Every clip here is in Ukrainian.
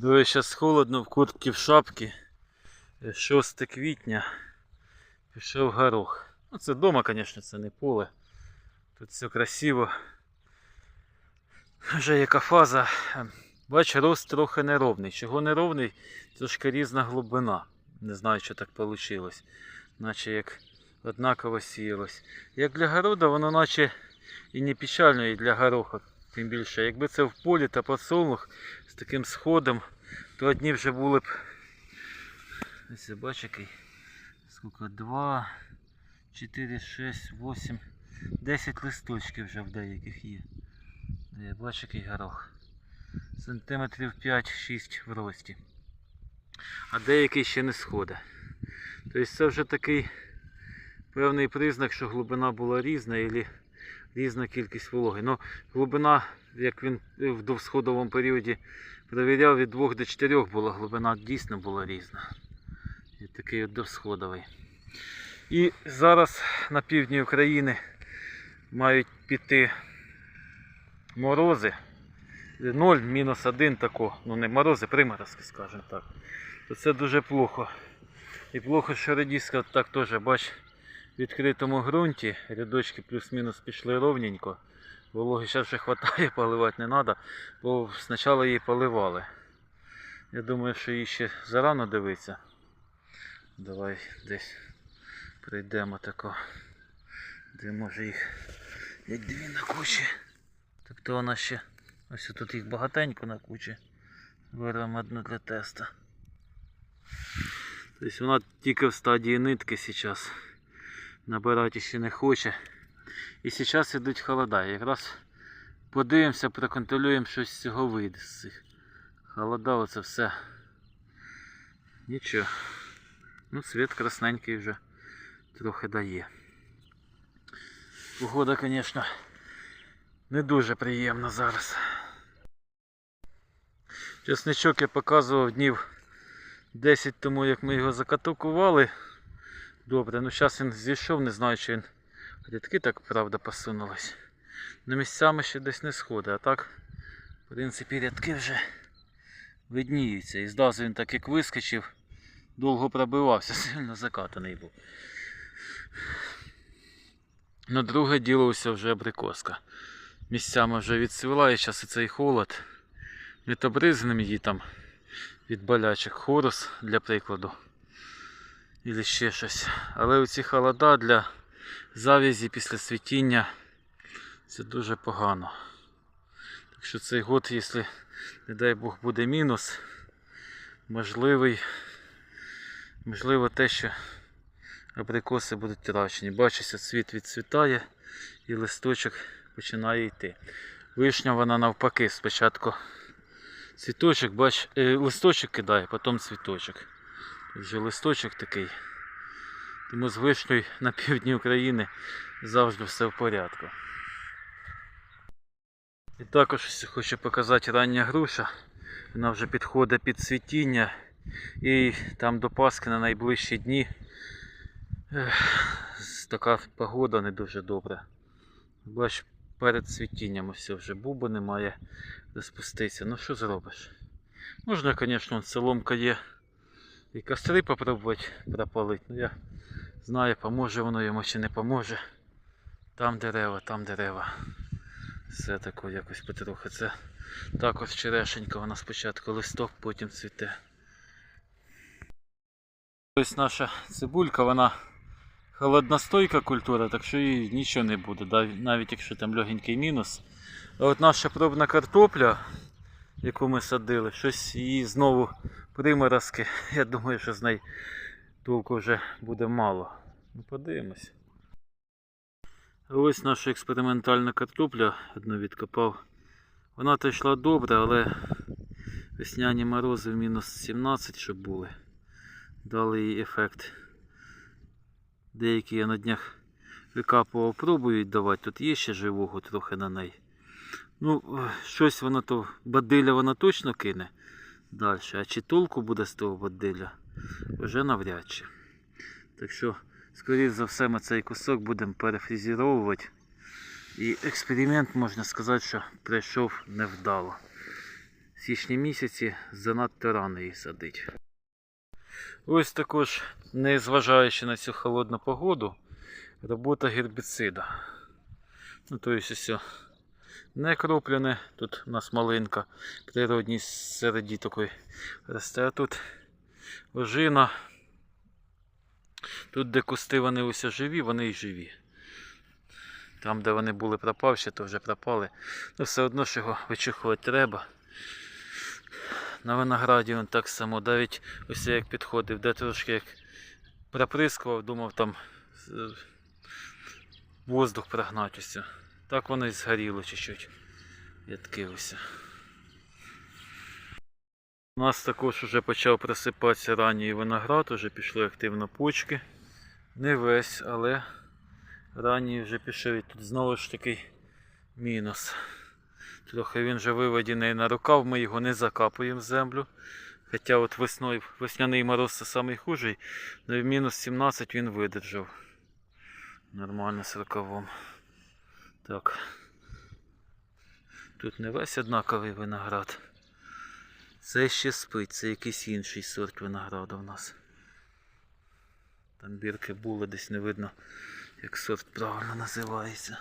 Дуже зараз холодно в куртці в шапці. 6 квітня. Пішов горох. Ну це вдома, звісно, це не поле. Тут все красиво. Вже яка фаза. Бач, рост трохи неровний. Чого неровний? Трошки різна глибина. Не знаю, що так вийшло. Наче як однаково сіялось. Як для города, воно наче і не печально, і для гороха. Тим більше, якби це в полі та подсолнух з таким сходом, то одні вже були б. Ось бач який. Скільки? 2, 4, 6, 8, 10 листочків вже в деяких є. Де, Бач який горох. Сантиметрів 5-6 в рості. А деякий ще не сходить. Тобто це вже такий певний признак, що глибина була різна різна кількість вологи. Ну, глибина, як він в довсходовому періоді перевіряв, від 2 до 4 була глибина дійсно була різна. І такий от довсходовий. І зараз на півдні України мають піти морози. 0, мінус 1 тако. Ну не морози, приморозки, скажімо так. То це дуже плохо. І плохо, що редіска так теж, бач, відкритому ґрунті рядочки плюс-мінус пішли ровненько. Вологи зараз вже вистачає, поливати не треба, бо спочатку її поливали. Я думаю, що її ще зарано дивиться. Давай десь прийдемо тако. Де може їх як дві на кучі. Тобто вона ще ось тут їх багатенько на кучі. Беремо одну для теста. Тобто вона тільки в стадії нитки зараз. Набирати ще не хоче. І зараз йдуть холода. Якраз подивимося, проконтролюємо, що з цього вийде з цих. Холода оце все. Нічого. Ну, світ красненький вже трохи дає. Погода, звісно, не дуже приємна зараз. Чесничок я показував днів 10 тому, як ми його закатукували. Добре, ну зараз він зійшов, не знаю, чи він рядки так правда посунулись. Ну місцями ще десь не сходить, а так, в принципі, рядки вже видніються. І зразу він так як вискочив, довго пробивався, сильно закатаний був. Ну, друге діло ось вже абрикоска. Місцями вже відсвіла і зараз і цей холод. Метабризним її там від болячок хорус для прикладу. Ілі ще щось. Але оці холода для завязі після світіння це дуже погано. Так що цей год, якщо, не дай Бог, буде мінус, можливий, можливо те, що абрикоси будуть трачені. Бачиться, цвіт відцвітає і листочок починає йти. Вишня вона навпаки спочатку цвіточок, бач, е, листочок кидає, потім цвіточок. Тут вже листочок такий. Тому з вишнею на півдні України завжди все в порядку. І також хочу показати рання груша. Вона вже підходить під цвітіння. І там до Пасхи на найближчі дні ех, така погода не дуже добра. Бач, перед цвітінням ось вже буба немає розпуститися. Ну що зробиш? Можна, звісно, соломка є і костри попробувати пропалити. Ну я знаю, поможе воно йому чи не поможе. Там дерева, там дерева. Все таке якось потрохи. Це також черешенька, вона спочатку листок, потім цвіте. Ось наша цибулька, вона холодностойка культура, так що їй нічого не буде, навіть якщо там легенький мінус. А от наша пробна картопля, яку ми садили, щось її знову приморозки. Я думаю, що з неї толку вже буде мало. Ну подивимось. Ось наша експериментальна картопля одну відкопав. Вона то йшла добре, але весняні морози в мінус 17, щоб були. Дали їй ефект. Деякі я на днях викапував, пробують давати. Тут є ще живого трохи на неї. Ну, щось воно то бадиля вона точно кине далі. А чи толку буде з того бадиля? Вже навряд чи. Так що, скоріш за все, ми цей кусок будемо перефрізеровувати. І експеримент, можна сказати, що пройшов невдало. січні місяці занадто рано її садить. Ось також, незважаючи на цю холодну погоду, робота гербіцида. Ну, то есть все не кроплене, тут у нас малинка, природній середі такої росте, а тут ожина. Тут, де кусти вони усе живі, вони й живі. Там, де вони були пропавші, то вже пропали. Ну, все одно ж його вичухувати треба. На винограді він так само, навіть ось як підходив, де трошки як проприскував, думав там воздух прогнати усе. Так воно і згоріло чуть-чуть. Відкилося. У нас також вже почав просипатися ранній виноград, вже пішли активно почки. Не весь, але ранній вже пішов. І тут знову ж такий мінус. Трохи він вже виведений на рукав, ми його не закапуємо в землю. Хоча от весною, весняний мороз це найхужий, але в мінус 17 він видержав. Нормально з рукавом. Так. Тут не весь однаковий виноград. Це ще спить, це якийсь інший сорт винограду в нас. Там бірки були, десь не видно, як сорт правильно називається.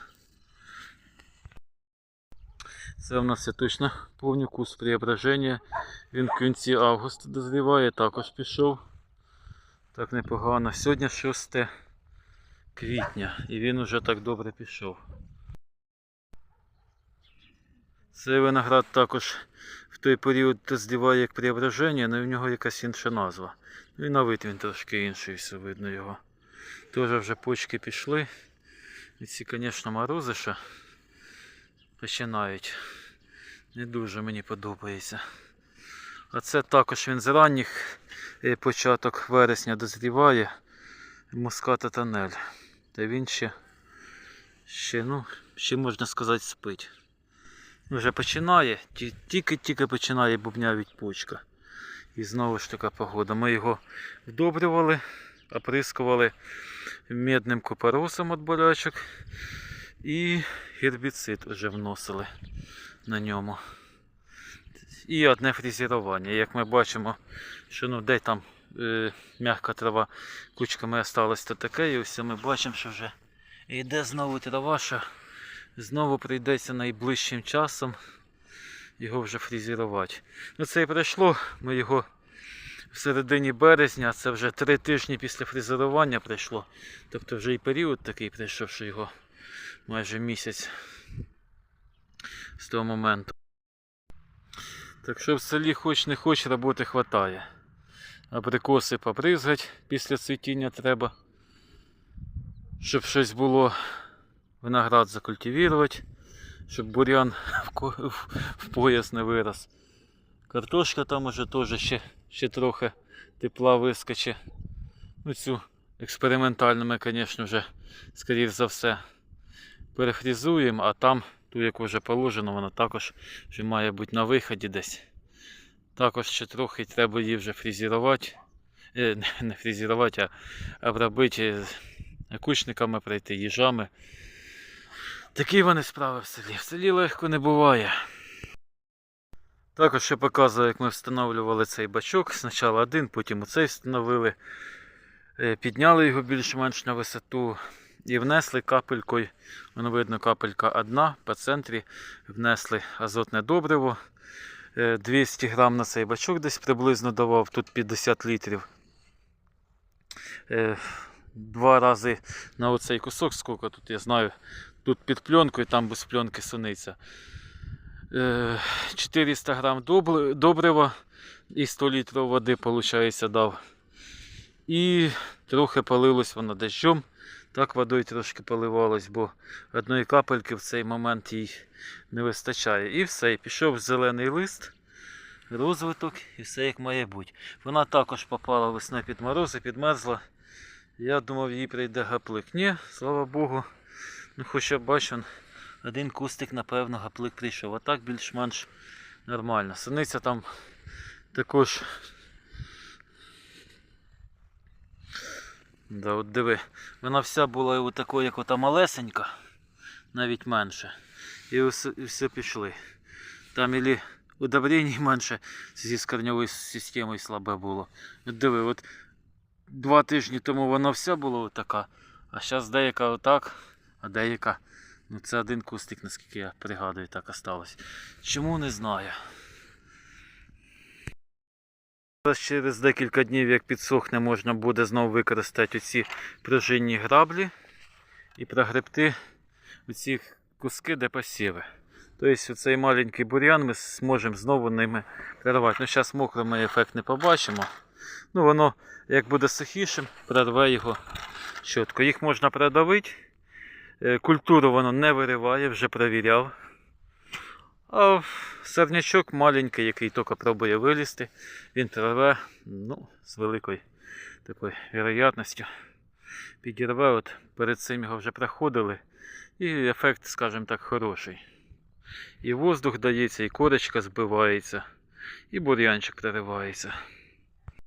Це в нас точно повний кус преображення. Він в кінці августа дозріває, також пішов. Так непогано. Сьогодні 6 квітня і він уже так добре пішов. Цей виноград також в той період дозріває як преображення, але в нього якась інша назва. Ну і на вид він трошки інший, все видно його. Теж вже почки пішли. І ці, звісно, морози ще починають. Не дуже мені подобається. А це також він з ранніх е, початок вересня дозріває. Муската тонель. Та він ще, ще, ну, ще можна сказати, спить. Вже починає, тільки-тільки починає бубнявіть почка. І знову ж така погода. Ми його вдобрювали, оприскували медним купоросом від болячок і гербіцид вже вносили на ньому. І одне фрезерування. Як ми бачимо, що ну де там е, м'яка трава кучками осталась, то таке, і ось ми бачимо, що вже йде знову трава, що знову прийдеться найближчим часом його вже фрезерувати. Ну це і пройшло, ми його в середині березня, це вже три тижні після фрезерування пройшло. Тобто вже і період такий прийшов, що його майже місяць з того моменту. Так що в селі хоч не хоч роботи хватає. Абрикоси попризгать після цвітіння треба. Щоб щось було виноград закультивувати, щоб бурян в, пояс не вирос. Картошка там уже теж ще, ще трохи тепла вискоче. Ну цю експериментальну ми, звісно, вже, скоріш за все, перефрізуємо, а там, ту, яку вже положено, вона також вже має бути на виході десь. Також ще трохи треба її вже фрезерувати. Е, не- не а обробити е, кучниками пройти, їжами. Такі вони справи в селі. В селі легко не буває. Також ще показую, як ми встановлювали цей бачок. Спочатку один, потім оцей встановили. Е, Підняли його більш-менш на висоту і внесли капелькою. Воно видно, капелька одна по центрі. Внесли азотне добриво. Е, 200 грам на цей бачок десь приблизно давав, тут 50 літрів. Е, Два рази на оцей кусок, скільки тут я знаю, тут під пленкою, там без пленки суниця. Е, 400 грам добрива і 100 літрів води, виходить, дав. І трохи полилось воно дощом. Так водою трошки поливалось, бо одної капельки в цей момент їй не вистачає. І все, і пішов зелений лист, розвиток і все як має бути. Вона також попала весною під морози, підмерзла. Я думав, їй прийде гаплик. Ні, слава Богу. Ну, хоча бачу, он один кустик, напевно, гаплик прийшов. А так більш-менш нормально. Синиця там також. Да, от диви, вона вся була такою, як ота малесенька, навіть менше. І все, і все пішли. Там ілі удобрень менше зі з корньовою системою слабе було. От диви, от два тижні тому вона вся була така, а зараз деяка отак, а деяка. Ну це один кустик, наскільки я пригадую, так осталось. Чому не знаю. Через декілька днів, як підсохне, можна буде знову використати оці пружинні граблі і прогребти оці куски, де посіви. Тобто цей маленький бур'ян ми зможемо знову ними прорвати. Ну, зараз мокро ми ефект не побачимо. Ну, воно, як буде сухішим, прорве його чітко. Їх можна продавити. Е, Культуру воно не вириває, вже провіряв. А сорнячок маленький, який тільки пробує вилізти, він прорве ну, з великою такою вероятністю. Підірве, от перед цим його вже проходили. І ефект, скажімо так, хороший. І воздух дається, і корочка збивається, і бур'янчик проривається.